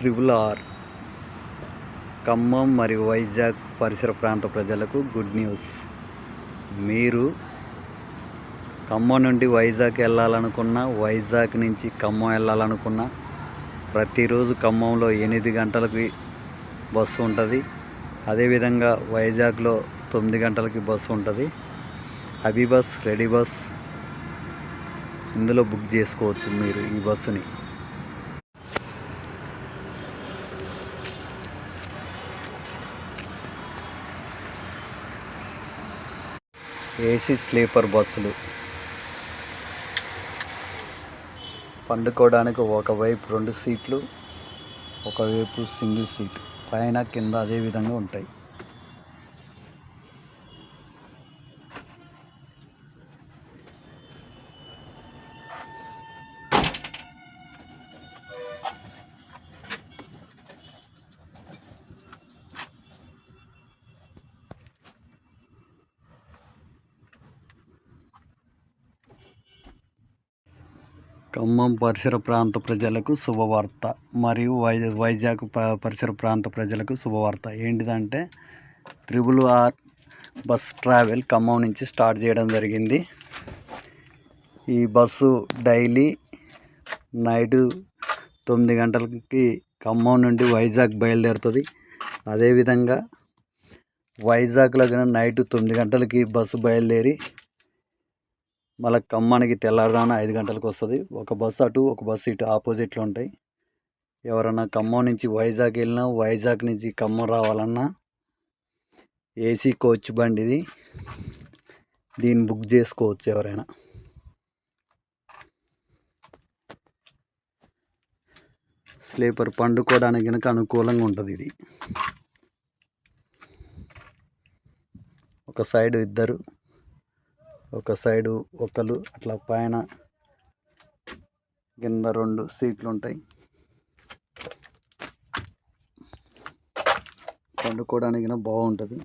Triple R. Khammam మరియు వైజాగ్ పరిసర ప్రాంత ప్రజలకు గుడ్ న్యూస్. మీరు ఖమ్మం నుండి వైజాగ్ వెళ్ళాలనుకున్నా వైజాగ్ నుంచి ఖమ్మం వెళ్ళాలనుకున్నా ప్రతిరోజు ఖమ్మంలో ఎనిమిది గంటలకి బస్సు ఉంటుంది. అదేవిధంగా వైజాగ్లో తొమ్మిది గంటలకి బస్సు ఉంటుంది. హబీ బస్ రెడీ బస్ ఇందులో బుక్ చేసుకోవచ్చు మీరు ఈ బస్సుని. ఏసీ స్లీపర్ బస్సులు. పండుకోవడానికి ఒకవైపు రెండు సీట్లు ఒకవైపు సింగిల్ సీట్. పైన కింద అదే విధంగా ఉంటాయి. ఖమ్మం పరిసర ప్రాంత ప్రజలకు శుభవార్త మరియు వై వైజాగ్ పరిసర ప్రాంత ప్రజలకు శుభవార్త. ఏంటిదంటే triple R bus travel Khammam నుంచి స్టార్ట్ చేయడం జరిగింది. ఈ బస్సు డైలీ నైటు తొమ్మిది గంటలకి ఖమ్మం నుండి వైజాగ్ బయలుదేరుతుంది. అదేవిధంగా వైజాగ్లో కానీ నైట్ తొమ్మిది గంటలకి బస్సు బయలుదేరి మళ్ళీ ఖమ్మానికి తెల్లారుదాన ఐదు గంటలకు వస్తుంది. ఒక బస్సు అటు ఒక బస్సు ఇటు ఆపోజిట్లో ఉంటాయి. ఎవరైనా ఖమ్మం నుంచి వైజాగ్ వెళ్ళినా వైజాగ్ నుంచి ఖమ్మం రావాలన్నా ఏసీ కోచ్ బండి ఇది. దీన్ని బుక్ చేసుకోవచ్చు ఎవరైనా. స్లీపర్ పండుకోవడానికి కనుక అనుకూలంగా ఉంటుంది ఇది. ఒక సైడ్ ఇద్దరు. ఒక సైడు ఒకరు అట్లా పైన కింద రెండు సీట్లు ఉంటాయి. పండుకోవడానికి బాగుంటుంది.